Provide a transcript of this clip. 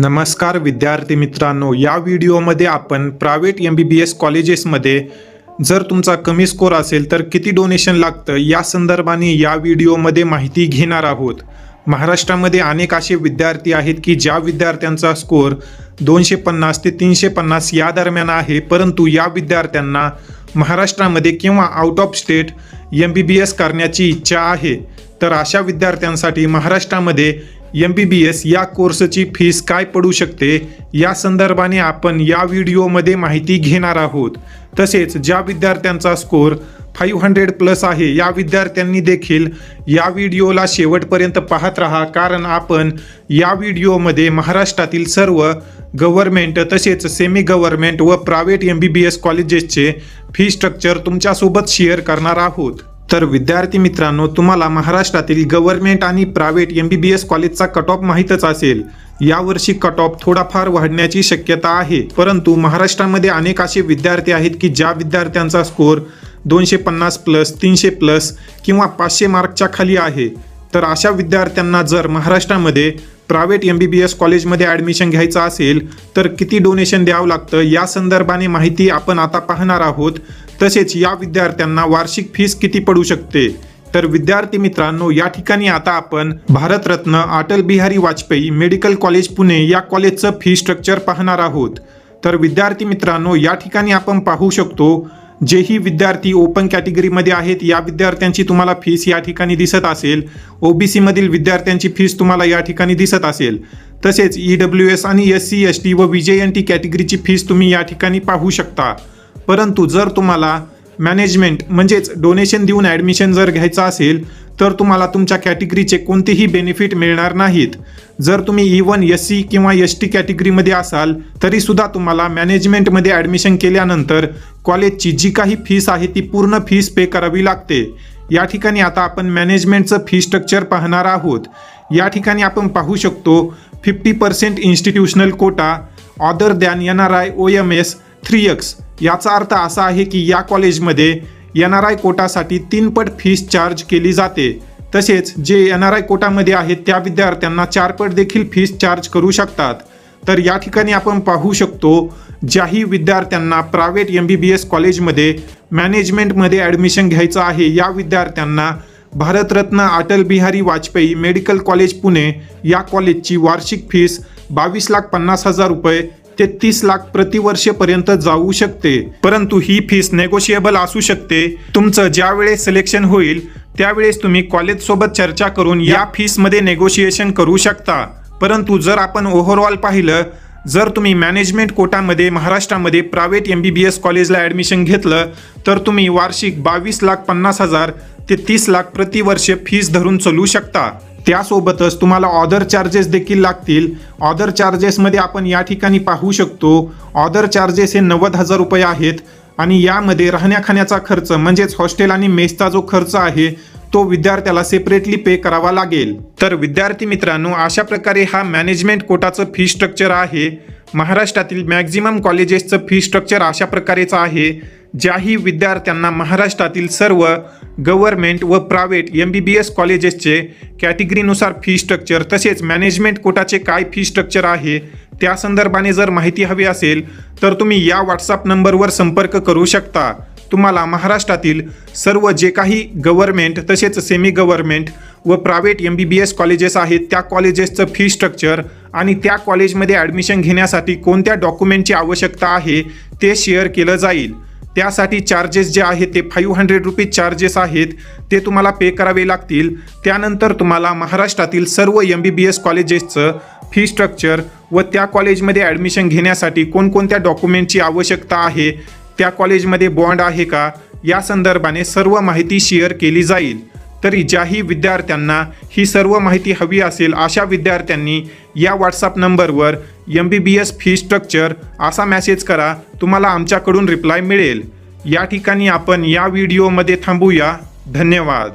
नमस्कार विद्यार्थी मित्रांनो या व्हिडिओमध्ये आपण private M B B S कॉलेजेसमध्ये जर तुमचा कमी स्कोर असेल तर किती डोनेशन लागतं या संदर्भाने या व्हिडिओमध्ये माहिती घेणार आहोत. महाराष्ट्रामध्ये अनेक असे विद्यार्थी आहेत की ज्या विद्यार्थ्यांचा स्कोर दोनशे पन्नास ते तीनशे पन्नास या दरम्यान आहे परंतु या विद्यार्थ्यांना महाराष्ट्रामध्ये किंवा out of state M B B S करण्याची इच्छा आहे. तर अशा विद्यार्थ्यांसाठी महाराष्ट्रामध्ये एम बी बी एस या कोर्सची फीस काय पडू शकते? या संदर्भाने आपण या व्हिडिओमध्ये माहिती घेणार आहोत. तसेच ज्या विद्यार्थ्यांचा स्कोर फाईव्ह हंड्रेड प्लस आहे या विद्यार्थ्यांनी देखील या व्हिडिओला शेवटपर्यंत पाहत राहा. कारण आपण या व्हिडिओमध्ये महाराष्ट्रातील सर्व गव्हर्मेंट तसेच सेमी गव्हर्मेंट व private M B B S कॉलेजेसचे fee structure तुमच्यासोबत शेअर करणार आहोत. तर विद्यार्थी मित्रांनो तुम्हाला महाराष्ट्रातील गव्हर्नमेंट आणि private M B B S कॉलेजचा कट ऑफ माहीतच असेल. यावर्षी कट ऑफ थोडाफार वाढण्याची शक्यता आहे. परंतु महाराष्ट्रामध्ये अनेक असे विद्यार्थी आहेत की ज्या विद्यार्थ्यांचा स्कोर दोनशे पन्नास प्लस तीनशे प्लस किंवा पाचशे मार्कच्या खाली आहे. तर अशा विद्यार्थ्यांना जर महाराष्ट्रामध्ये private M B B S कॉलेजमध्ये ॲडमिशन घ्यायचं असेल तर किती डोनेशन द्यावं लागतं? या संदर्भाने माहिती आपण आता पाहणार आहोत. तसेच या विद्यार्थ्यांना वार्षिक फीस किती पडू शकते? तर विद्यार्थी मित्रांनो या ठिकाणी आता आपण भारतरत्न अटल बिहारी वाजपेयी मेडिकल कॉलेज पुणे या कॉलेजचं फी स्ट्रक्चर पाहणार आहोत. तर विद्यार्थी मित्रांनो या ठिकाणी आपण पाहू शकतो जेही विद्यार्थी ओपन कॅटेगरीमध्ये आहेत या विद्यार्थ्यांची तुम्हाला फीस या ठिकाणी दिसत असेल. ओ बी सीमधील विद्यार्थ्यांची फीस तुम्हाला या ठिकाणी दिसत असेल. तसेच ई डब्ल्यू एस आणि एस सी एस टी व विजय एन टी कॅटेगरीची फीस तुम्ही या ठिकाणी पाहू शकता. परंतु जर तुम्हाला मॅनेजमेंट म्हणजेच डोनेशन देऊन ॲडमिशन जर घ्यायचं असेल तर तुम्हाला तुमच्या कॅटेगरीचे कोणतेही बेनिफिट मिळणार नाहीत. जर तुम्ही इवन एस सी किंवा एस टी कॅटेगरीमध्ये असाल तरीसुद्धा तुम्हाला मॅनेजमेंटमध्ये ॲडमिशन केल्यानंतर कॉलेजची जी काही फीस आहे ती पूर्ण फीस पे करावी लागते. या ठिकाणी आता आपण मॅनेजमेंटचं फी स्ट्रक्चर पाहणार आहोत. या ठिकाणी आपण पाहू शकतो fifty percent institutional quota other than N R I O M S three X याचा अर्थ असा आहे की या कॉलेजमध्ये एन आर आय कोटासाठी तीनपट फीस चार्ज केली जाते. तसेच जे एन आर आय कोटामध्ये आहेत त्या विद्यार्थ्यांना चारपट देखील फीस चार्ज करू शकतात. तर या ठिकाणी आपण पाहू शकतो ज्याही विद्यार्थ्यांना private M B B S कॉलेजमध्ये मॅनेजमेंटमध्ये ॲडमिशन घ्यायचं आहे या विद्यार्थ्यांना भारतरत्न अटल बिहारी वाजपेयी मेडिकल कॉलेज पुणे या कॉलेजची वार्षिक फीस बावीस लाख पन्नास हजार रुपये ते तीस लाख प्रतिवर्षपर्यंत जाऊ शकते. परंतु ही फीस नेगोशिएबल असू शकते. तुमचं ज्यावेळेस सिलेक्शन होईल त्यावेळेस तुम्ही कॉलेज सोबत चर्चा करून या फीसमध्ये नेगोशिएशन करू शकता. परंतु जर आपण ओव्हरऑल पाहिलं जर तुम्ही मॅनेजमेंट कोटामध्ये महाराष्ट्रामध्ये private M B B S कॉलेजला ॲडमिशन घेतलं तर तुम्ही वार्षिक बावीस लाख पन्नास हजार ते तीस लाख प्रतिवर्ष फीस धरून चालू शकता. त्यासोबतच तुम्हाला ऑदर चार्जेस देखील लागतील. ऑदर चार्जेसमध्ये आपण या ठिकाणी पाहू शकतो ऑदर चार्जेस हे नव्वद हजार रुपये आहेत. आणि यामध्ये राहण्या खाण्याचा खर्च म्हणजेच हॉस्टेल आणि मेसचा जो खर्च आहे तो विद्यार्थ्याला सेपरेटली पे करावा लागेल. तर विद्यार्थी मित्रांनो अशा प्रकारे हा मॅनेजमेंट कोटाचं फी स्ट्रक्चर आहे. महाराष्ट्रातील मॅक्झिमम कॉलेजेसचं फी स्ट्रक्चर अशा प्रकारेचं आहे. ज्याही विद्यार्थ्यांना महाराष्ट्रातील सर्व गव्हर्नमेंट व private M B B S कॉलेजेसचे कॅटेगरीनुसार फी स्ट्रक्चर तसेच मॅनेजमेंट कोटाचे काय फी स्ट्रक्चर आहे त्या संदर्भाने जर माहिती हवी असेल तर तुम्ही या व्हॉट्सअप नंबरवर संपर्क करू शकता. तुम्हाला महाराष्ट्रातील सर्व जे काही गव्हर्नमेंट तसेच सेमी गव्हर्नमेंट व private M B B S colleges आहेत त्या कॉलेजेसचं फी स्ट्रक्चर आणि त्या कॉलेजमध्ये ॲडमिशन घेण्यासाठी कोणत्या डॉक्युमेंटची आवश्यकता आहे ते शेअर केलं जाईल. त्यासाठी चार्जेस जे आहेत ते फाईव्ह हंड्रेड रुपीज चार्जेस आहेत. ते तुम्हाला पे करावे लागतील. त्यानंतर तुम्हाला महाराष्ट्रातील सर्व एम बी बी एस कॉलेजेसचं फी स्ट्रक्चर व त्या कॉलेजमध्ये ॲडमिशन घेण्यासाठी कोणकोणत्या डॉक्युमेंटची आवश्यकता आहे त्या कॉलेजमध्ये बॉन्ड आहे का? या संदर्भाने सर्व माहिती शेअर केली जाईल. तरी ज्याही विद्यार्थ्यांना ही सर्व माहिती हवी असेल अशा विद्यार्थ्यांनी या व्हॉट्सअप नंबरवर M B B S fee structure असा मेसेज करा तुम्हाला आमच्याकडून रिप्लाय मिळेल. या ठिकाणी आपण या व्हिडिओमध्ये थांबूया. धन्यवाद.